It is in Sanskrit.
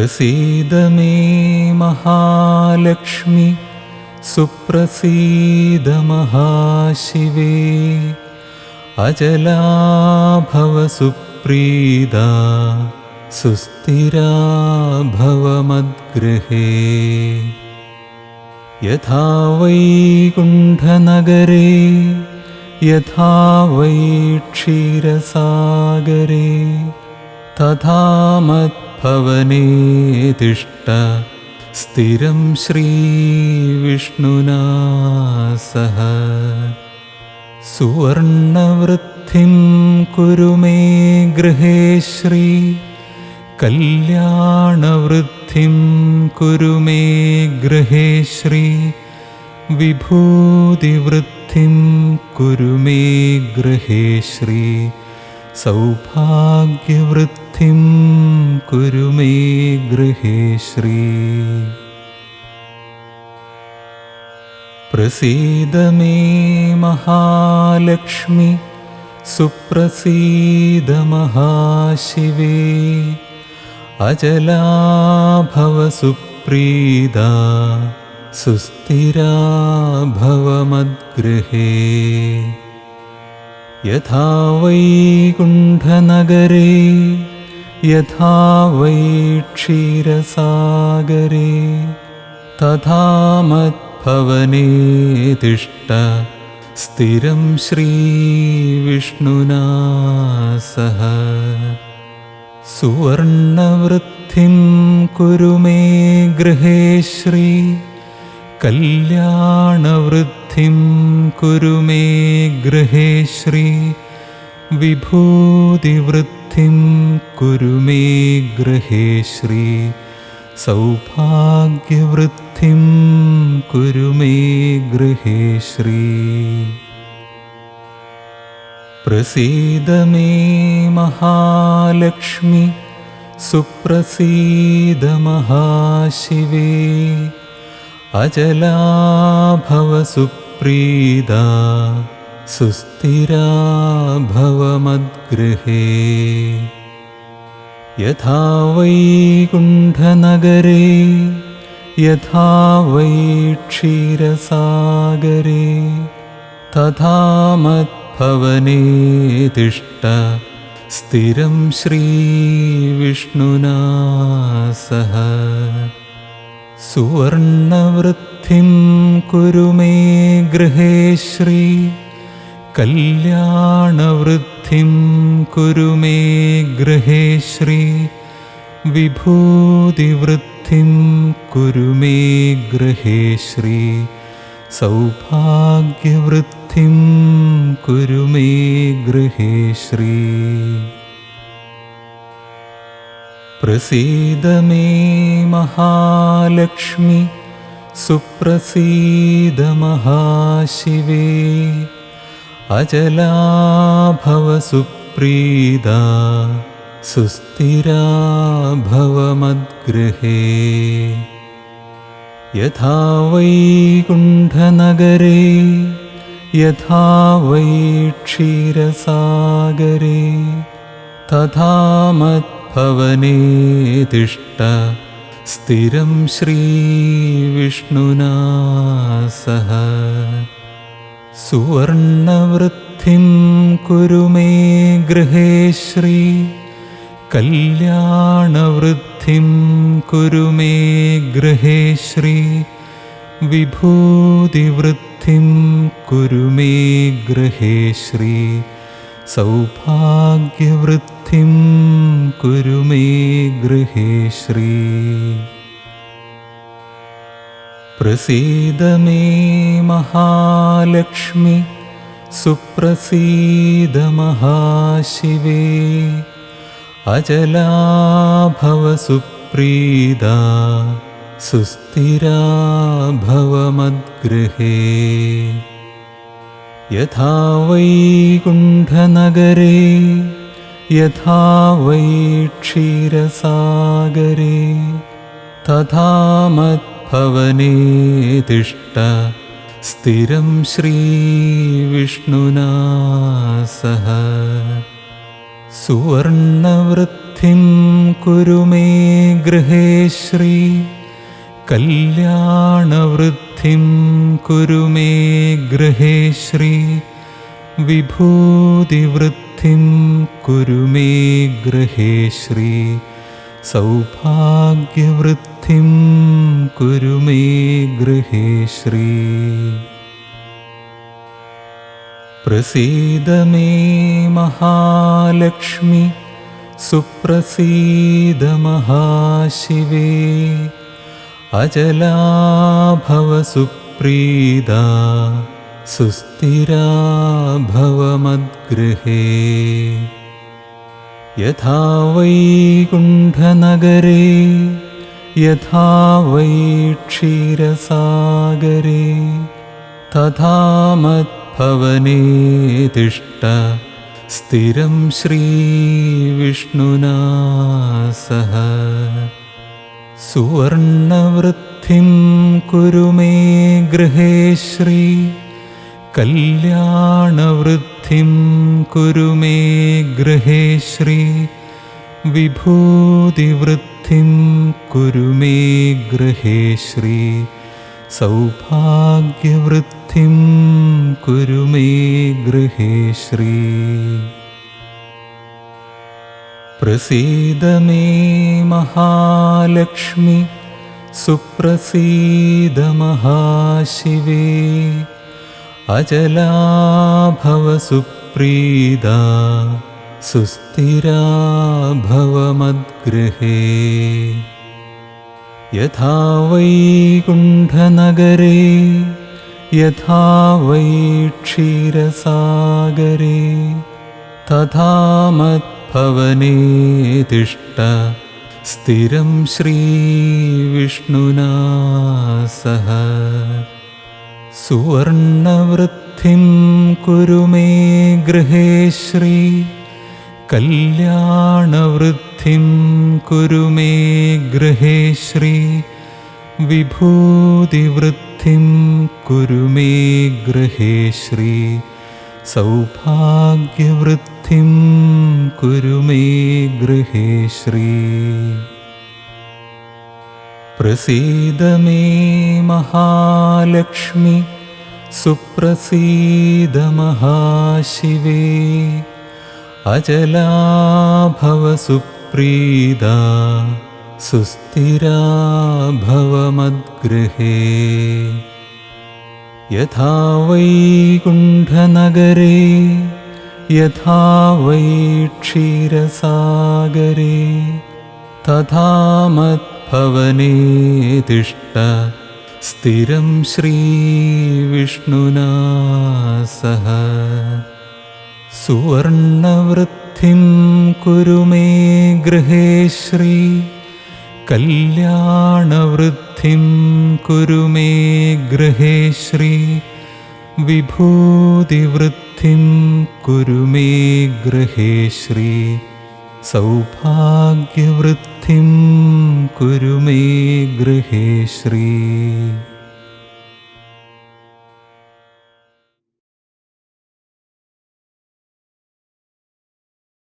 प्रसीद मे महालक्ष्मि सुप्रसीद महाशिवे अजला भव सुप्रीदा सुस्थिरा भव मद्गृहे यथा वैकुण्ठनगरे यथा वै क्षीरसागरे तथा मत्भवने तिष्ठ। स्थिरं श्रीविष्णुना सह। सुवर्णवृत्तिं कुरु मे गृहे श्री। कल्याणवृद्धिं कुरु मे गृहे श्री। विभूतिवृद्धिं कुरु मे गृहे श्री सौभाग्यवृद्धिं कुरु मे गृहे श्री प्रसीद मे महालक्ष्मि सुप्रसीद महाशिवे अजला भव सुप्रीदा सुस्थिरा भव मद्गृहे यथा वैकुण्ठनगरे यथा वै क्षीरसागरे तथा मत्भवने तिष्ठ स्थिरं श्रीविष्णुना सह सुवर्णवृद्धिं कुरु मे गृहे श्री कल्याणवृद्धिं कुरु मे गृहे श्री विभूतिवृद्धिं कुरु मे गृहे श्री सौभाग्यवृद्धिं कुरु मे गृहे श्री प्रसीद मे महालक्ष्मि सुप्रसीद महाशिवे अजला भव सुप्रीदा सुस्थिरा भव मद्गृहे यथा वैकुण्ठनगरे यथा वै क्षीरसागरे तथा मत्भवने तिष्ठ स्थिरं श्रीविष्णुना सह सुवर्णवृद्धिं कुरु मे गृहे श्री कल्याणवृद्धिं कुरु मे गृहे श्री विभूतिवृद्धिं कुरु मे गृहे श्री सौभाग्यवृद्धिं कुरु मे गृहे श्री प्रसीद मे महालक्ष्मि सुप्रसीद महाशिवे अजला भव सुप्रीदा सुस्थिरा भव मद्गृहे। यथा वैकुण्ठनगरे यथा वै क्षीरसागरे तथा मत्भवने तिष्ठ। स्थिरं श्रीविष्णुना सह। सुवर्णवृद्धिं कुरु मे गृहे श्री। कल्याणवृद्धिं कुरु मे गृहे श्री। विभूतिवृद्धिं कुरु मे गृहे श्री। सौभाग्यवृद्धिं कुरु मे गृहे श्री प्रसीद मे महालक्ष्मि सुप्रसीद महाशिवे अजला भव सुप्रीदा सुस्थिरा भव मद्गृहे यथा वैकुण्ठनगरे यथा वै क्षीरसागरे तथा मत्भवने तिष्ठ स्थिरं श्रीविष्णुना सह सुवर्णवृत्तिं कुरु मे गृहे श्री कल्याणवृद्धिं कुरु मे गृहे श्री कुरु मे गृहे श्री सौभाग्यवृद्धिं कुरु मे गृहे श्री। प्रसीद मे महालक्ष्मि सुप्रसीद महाशिवे अजला भव सुप्रीदा सुस्थिरा भवमद्गृहे यथा वैकुण्ठनगरे यथा वै क्षीरसागरे तथा मद्भवने तिष्ठ स्थिरं श्रीविष्णुना सह सुवर्णवृद्धिं कुरु मे गृहे श्री कल्याणवृद्धिं कुरु मे गृहे श्री विभूतिवृद्धिं कुरु मे गृहे श्री सौभाग्यवृद्धिं कुरु मे गृहे श्री प्रसीद मे महालक्ष्मि सुप्रसीद महाशिवे अजला भव सुप्रीदा सुस्थिरा भवमद्गृहे यथा वैकुण्ठनगरे यथा वै क्षीरसागरे तथा मद्भवने तिष्ठ स्थिरं श्रीविष्णुना सह सुवर्णवृद्धिं कुरु मे गृहे श्री कल्याणवृद्धिं कुरु मे गृहे श्री विभूतिवृद्धिं कुरु मे गृहे श्री सौभाग्यवृद्धिं कुरु मे गृहे श्री प्रसीद मे महालक्ष्मि सुप्रसीद महाशिवे अजला भव सुप्रीदा सुस्थिरा भवमद्गृहे यथा वैकुण्ठनगरे यथा वै क्षीरसागरे तथा मद्भवने तिष्ठ स्थिरं श्रीविष्णुना सह। सुवर्णवृद्धिं कुरु मे गृहे श्री। कल्याणवृद्धिं कुरु मे गृहे श्री। विभूतिवृद्धिं कुरु मे गृहे श्री सौभाग्यवृद्धिं कुरु मे गृहे श्री